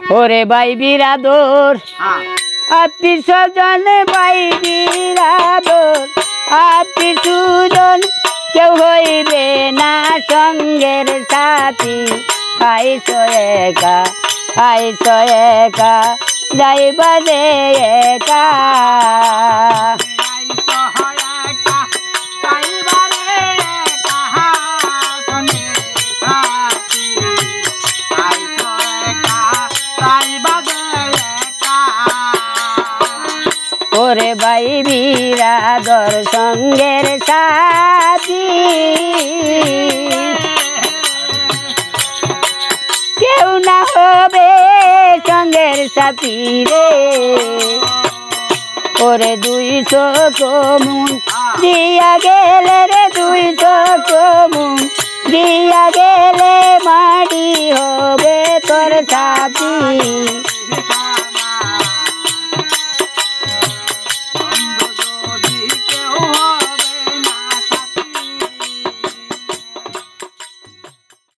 ওরে ভাই বিরাদর। হ্যাঁ। আত্মীয় স্বজন ভাই বিরাদর। আত্মীয় সুজন কেউ হইবে না সঙ্গের সাথী। আইস একা আইস একা যাইবা যে একা। ওরে ভাই বিরাদর সঙ্গের সাথী। কেউ না হবে সঙ্গের সাথী রে। ওরে দুইশো কমুন দিয়া গেলে রে দুইশো কমুন দিয়া গেলে মাটি হবে তোর সাথী।